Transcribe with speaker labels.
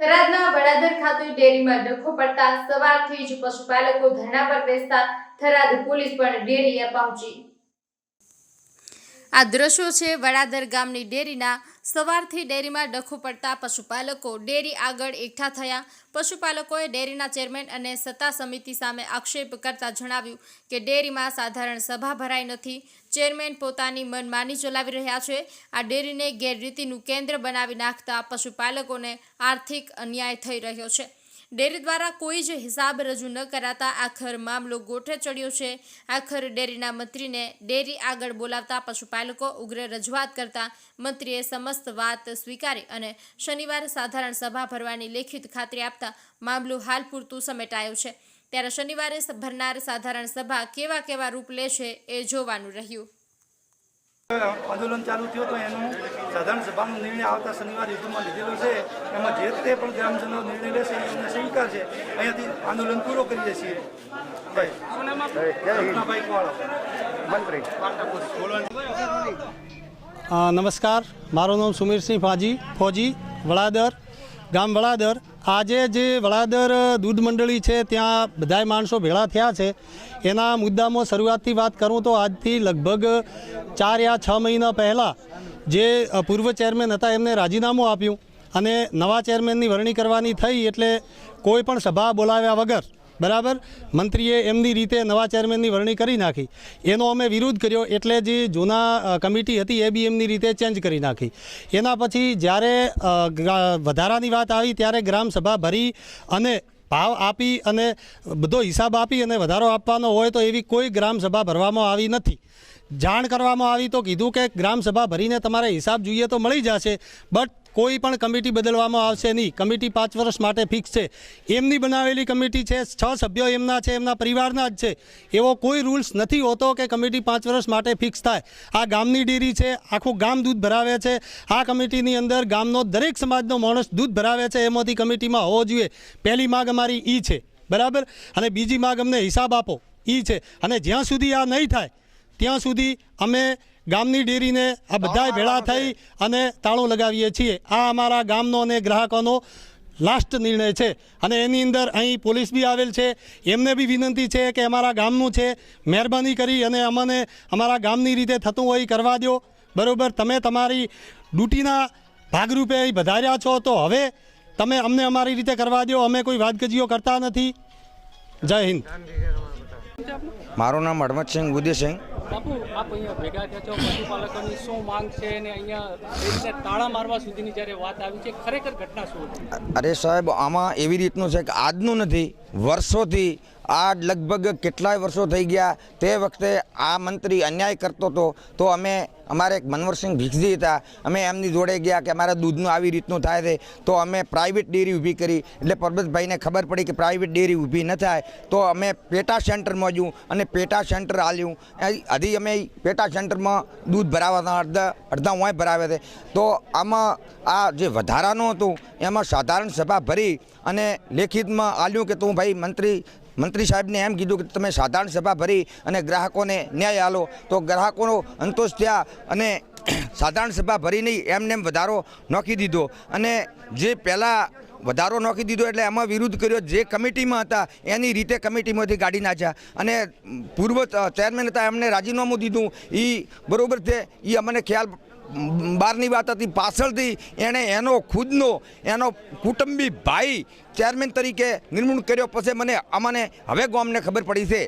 Speaker 1: થરાદના વડાદર ખાતે ડેરીમાં ડખો પડતા સવારથી જ પશુપાલકો ધરણા પર બેસતા થરાદ પોલીસ પણ ડેરીએ પહોંચી આ દ્રશ્યો છે વડાદર ગામની ડેરીના. સવારથી ડેરીમાં ડખો પડતા પશુપાલકો ડેરી આગળ એકઠા થયા. પશુપાલકોએ ડેરીના ચેરમેન અને સત્તા સમિતિ સામે આક્ષેપ કરતા જણાવ્યું કે ડેરીમાં સાધારણ સભા ભરાઈ નથી. ચેરમેન પોતાની મનમાની ચલાવી રહ્યા છે. આ ડેરીને ગેરરીતિનું કેન્દ્ર બનાવી નાખતા પશુપાલકોને આર્થિક અન્યાય થઈ રહ્યો છે. ડેરી દ્વારા કોઈ જ હિસાબ રજૂ ન કરાતા આખર મામલો ગોઠે ચડ્યો છે. આખર ડેરીના મંત્રીને ડેરી આગળ બોલાવતા પશુપાલકો ઉગ્ર રજૂઆત કરતા મંત્રીએ સમસ્ત વાત સ્વીકારી અને શનિવારે સાધારણ સભા ભરવાની લેખિત ખાતરી આપતા મામલો હાલ પૂરતું સમેટાયો છે. ત્યારે શનિવારે ભરનાર સાધારણ સભા કેવા કેવા રૂપ લેશે એ જોવાનું રહ્યું.
Speaker 2: આંદોલન ચાલુ થયું તો એનું સાધારણ સભાનો નિર્ણય આવતા શનિવાર યુદ્ધમાં લીધેલો છે. એમાં જે તે પણ ગ્રામજનો નિર્ણય લેશે એ અમને છે. અહીંયાથી આંદોલન પૂરો કરીએ છીએ.
Speaker 3: અ, નમસ્કાર. મારું નામ સુમીરસિંહ ફાજી ફોજી વડાદર ગામ વડાદર. આજે જે વડાદર દૂધ મંડળી છે ત્યાં બધાય માણસો ભેળા થયા છે. એના મુદ્દામાં શરૂઆતથી વાત કરું તો આજથી લગભગ ચાર યા છ મહિના પહેલાં જે પૂર્વ ચેરમેન હતા એમને રાજીનામું આપ્યું અને નવા ચેરમેનની વરણી કરવાની થઈ એટલે કોઈ પણ સભા બોલાવ્યા વગર, બરાબર? મંત્રીએ એમની રીતે નવા ચેરમેનની વરણી કરી નાખી. એનો અમે વિરોધ કર્યો એટલે જે જૂના કમિટી હતી એ બી એમની રીતે ચેન્જ કરી નાખી. એના પછી જ્યારે વધારાની વાત આવી ત્યારે ગ્રામસભા ભરી અને ભાવ આપી અને બધો હિસાબ આપી અને વધારો આપવાનો હોય તો એવી કોઈ ગ્રામસભા ભરવામાં આવી નથી. જાણ કરવામાં આવી તો કીધું કે ગ્રામસભા ભરીને તમારે હિસાબ જોઈએ તો મળી જશે, બટ કોઈ પણ કમિટી બદલવામાં આવશે નહીં. કમિટી પાંચ વર્ષ માટે ફિક્સ છે. એમની બનાવેલી કમિટી છે, છ સભ્યો એમના છે, એમના પરિવારના જ છે. એવો કોઈ રૂલ્સ નથી હોતો કે કમિટી પાંચ વર્ષ માટે ફિક્સ થાય. આ ગામની ડેરી છે, આખું ગામ દૂધ ભરાવે છે. આ કમિટીની અંદર ગામનો દરેક સમાજનો માણસ દૂધ ભરાવે છે, એમાંથી કમિટીમાં હોવો જોઈએ. પહેલી માગ અમારી ઈ છે. બરાબર? અને બીજી માગ અમને હિસાબ આપો. ઈ છે. અને જ્યાં સુધી આ નહીં થાય, ત્યાં સુધી અમે ગામની ડેરીને આ બધા ભેળા થઈ અને તાળું લગાવીએ છીએ. આ અમારા ગામનો અને ગ્રાહકોનો લાસ્ટ નિર્ણય છે. અને એની અંદર અહીં પોલીસ બી આવેલ છે. એમને બી વિનંતી છે કે અમારા ગામનું છે મહેરબાની કરી અને અમને અમારા ગામની રીતે થતું હોય કરવા દો બરાબર તમે તમારી ડ્યુટીના ભાગરૂપે અહીં વધાર્યા છો તો હવે તમે અમને અમારી રીતે કરવા દો અમે કોઈ વાતગજીઓ કરતા નથી. જય હિન્દ.
Speaker 4: મારું નામ હડમતસિંહ ઉદયસિંહ
Speaker 5: બાપુ, આપ અહીંયા ભેગા થયા છો, પશુપાલકોની શું માંગ છે અને અહીંયા ડેરીને તાળા મારવા સુધીની જ્યારે વાત આવી છે, ખરેખર ઘટના શું
Speaker 4: અરે સાહેબ, આમાં એવી રીતનું છે કે આજનું નથી, વર્ષોથી આ લગભગ કેટલાય વર્ષો થઈ ગયા. તે વખતે આ મંત્રી અન્યાય કરતો હતો. તો અમે, અમારે એક મનવરસિંહ ભીખજી હતા. અમે એમની જોડે ગયા કે અમારા દૂધનું આવી રીતનું થાય છે. તો અમે પ્રાઇવેટ ડેરી ઊભી કરી. એટલે પરબતભાઈને ખબર પડી કે પ્રાઇવેટ ડેરી ઊભી ન થાય. તો અમે પેટા સેન્ટરમાં જ્યું અને પેટા સેન્ટર આલ્યું. હજી અમે પેટા સેન્ટરમાં દૂધ ભરાવાના અડધા અડધા વાંય ભરાવે છે. તો આમાં આ જે વધારાનું હતું, એમાં સાધારણ સભા ભરી અને લેખિતમાં આલ્યું કે તું ભાઈ મંત્રી મંત્રી સાહેબને એમ કીધું કે તમે સાધારણ સભા ભરી અને ગ્રાહકોને ન્યાય આલો. તો ગ્રાહકોનો અંતોષ થયા અને સાધારણ સભા ભરી નહીં એમને એમ વધારો નોખી દીધો. અને જે પહેલાં વધારો નોખી દીધો એટલે એમાં વિરોધ કર્યો. જે કમિટીમાં હતા, એની રીતે કમિટીમાંથી કાઢી નાખ્યા અને પૂર્વ ચેરમેન હતા, એમને રાજીનામું દીધું. એ બરાબર છે. એ અમને ખ્યાલ બહારની વાત હતી, પાછળથી એણે એનો ખુદનો, એનો કુટુંબી ભાઈ ચેરમેન તરીકે નિમણૂક કર્યો. પછી મને અમને હવે ગામને ખબર પડી છે.